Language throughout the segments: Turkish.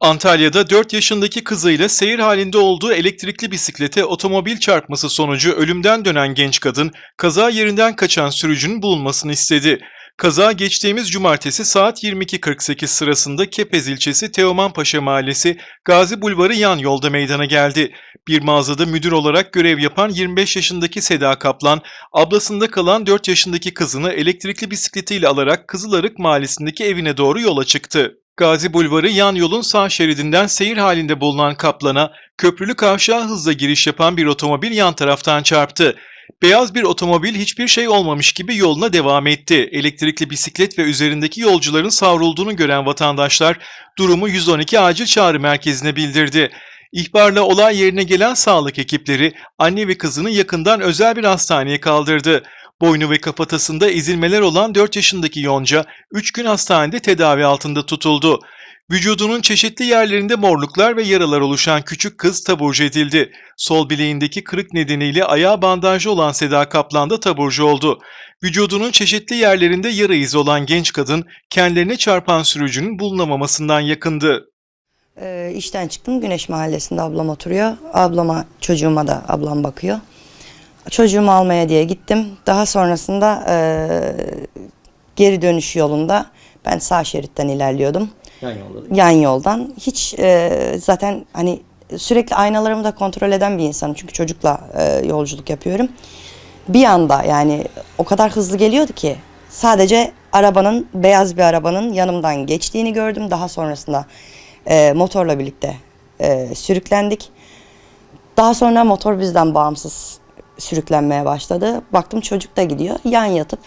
Antalya'da 4 yaşındaki kızıyla seyir halinde olduğu elektrikli bisiklete otomobil çarpması sonucu ölümden dönen genç kadın, kaza yerinden kaçan sürücünün bulunmasını istedi. Kaza geçtiğimiz cumartesi saat 22.48 sırasında Kepez ilçesi Teomanpaşa Mahallesi Gazi Bulvarı yan yolda meydana geldi. Bir mağazada müdür olarak görev yapan 25 yaşındaki Seda Kaplan, ablasında kalan 4 yaşındaki kızını elektrikli bisikletiyle alarak Kızılarık mahallesindeki evine doğru yola çıktı. Gazi Bulvarı yan yolun sağ şeridinden seyir halinde bulunan Kaplan'a köprülü kavşağa hızla giriş yapan bir otomobil yan taraftan çarptı. Beyaz bir otomobil hiçbir şey olmamış gibi yoluna devam etti. Elektrikli bisiklet ve üzerindeki yolcuların savrulduğunu gören vatandaşlar durumu 112 acil çağrı merkezine bildirdi. İhbarla olay yerine gelen sağlık ekipleri anne ve kızını yakından özel bir hastaneye kaldırdı. Boynu ve kafatasında ezilmeler olan 4 yaşındaki Yonca 3 gün hastanede tedavi altında tutuldu. Vücudunun çeşitli yerlerinde morluklar ve yaralar oluşan küçük kız taburcu edildi. Sol bileğindeki kırık nedeniyle ayağı bandajlı olan Seda Kaplan da taburcu oldu. Vücudunun çeşitli yerlerinde yara izi olan genç kadın kendilerine çarpan sürücünün bulunamamasından yakındı. Ee, işten çıktım. Güneş Mahallesi'nde ablam oturuyor. Ablama, çocuğuma da ablam bakıyor. Çocuğumu almaya diye gittim. Daha sonrasında eee, geri dönüş yolunda ben sağ şeritten ilerliyordum. Yan yolda. Yan yoldan. Hiç eee, zaten hani sürekli aynalarımı da kontrol eden bir insanım. Çünkü çocukla eee, yolculuk yapıyorum. Bir anda yani o kadar hızlı geliyordu ki sadece arabanın beyaz bir arabanın yanımdan geçtiğini gördüm. Daha sonrasında eee, motorla birlikte eee, sürüklendik. Daha sonra motor bizden bağımsız sürüklenmeye başladı. Baktım çocuk da gidiyor. Yan yatıp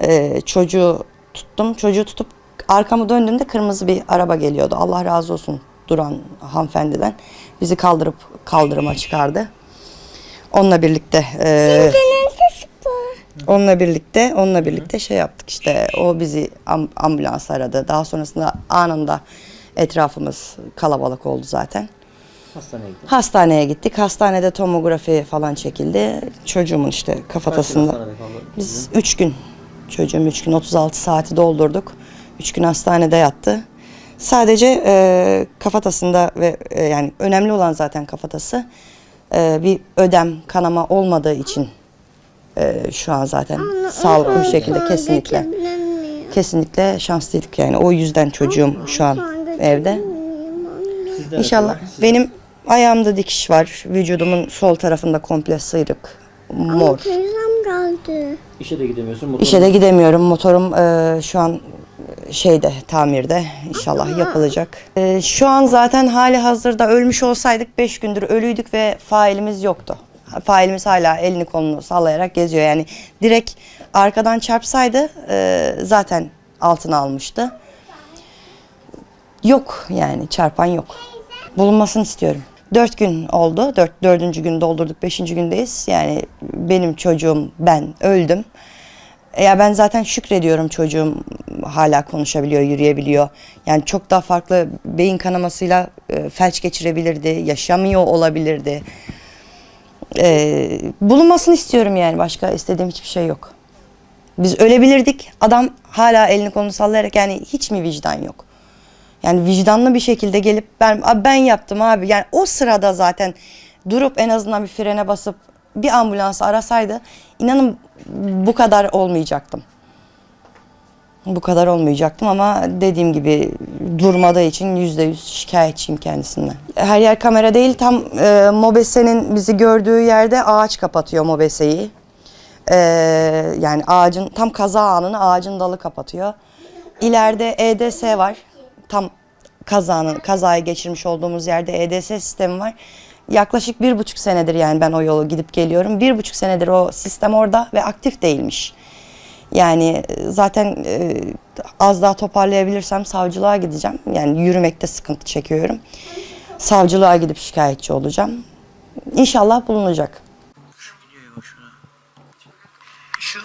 e, çocuğu tuttum. Çocuğu tutup arkamı döndüğümde kırmızı bir araba geliyordu. Allah razı olsun duran hanımefendiden. Bizi kaldırıp kaldırıma çıkardı. Onunla birlikte e, onunla birlikte onunla birlikte şey yaptık işte o bizi am- ambulans aradı. Daha sonrasında anında etrafımız kalabalık oldu zaten. Hastaneye gittim. Hastaneye gittik. Hastanede tomografi falan çekildi. Çocuğumun işte kafatasında. Biz 3 gün, çocuğum 3 gün 36 saati doldurduk. 3 gün hastanede yattı. Sadece e, kafatasında ve e, yani önemli olan zaten kafatası e, bir ödem, kanama olmadığı için e, şu an zaten sağlıklı bir şekilde kesinlikle kesinlikle şanslıydık yani. O yüzden çocuğum şu an evde. İnşallah. Benim ayağımda dikiş var. Vücudumun sol tarafında komple sıyrık. Mor. Teyzem geldi. İşe de gidemiyorsun. motorun- İşe de gidemiyorum. Motorum e, şu an şeyde tamirde inşallah yapılacak. E, şu an zaten hali hazırda ölmüş olsaydık 5 gündür ölüydük ve failimiz yoktu. Failimiz hala elini kolunu sallayarak geziyor. Yani direkt arkadan çarpsaydı e, zaten altına almıştı. Yok yani çarpan yok. Bulunmasını istiyorum. Dört gün oldu. Dört, dördüncü gün doldurduk. Beşinci gündeyiz. Yani benim çocuğum ben öldüm. Ya ben zaten şükrediyorum çocuğum hala konuşabiliyor, yürüyebiliyor. Yani çok daha farklı beyin kanamasıyla e, felç geçirebilirdi, yaşamıyor olabilirdi. E, bulunmasını istiyorum yani başka istediğim hiçbir şey yok. Biz ölebilirdik. Adam hala elini kolunu sallayarak yani hiç mi vicdan yok? Yani vicdanlı bir şekilde gelip ben "Abi ben yaptım abi. Yani o sırada zaten durup en azından bir frene basıp bir ambulans arasaydı inanın bu kadar olmayacaktım. Bu kadar olmayacaktım ama dediğim gibi durmadığı için yüzde yüz şikayetçiyim kendisinden. Her yer kamera değil tam e, Mobese'nin bizi gördüğü yerde ağaç kapatıyor Mobese'yi. E, yani ağacın tam kaza anını ağacın dalı kapatıyor. İleride EDS var tam kazanı, kazaya geçirmiş olduğumuz yerde EDS sistemi var. Yaklaşık bir buçuk senedir yani ben o yolu gidip geliyorum. Bir buçuk senedir o sistem orada ve aktif değilmiş. Yani e, zaten e, az daha toparlayabilirsem savcılığa gideceğim. Yani yürümekte sıkıntı çekiyorum. Savcılığa gidip şikayetçi olacağım. İnşallah bulunacak. Şu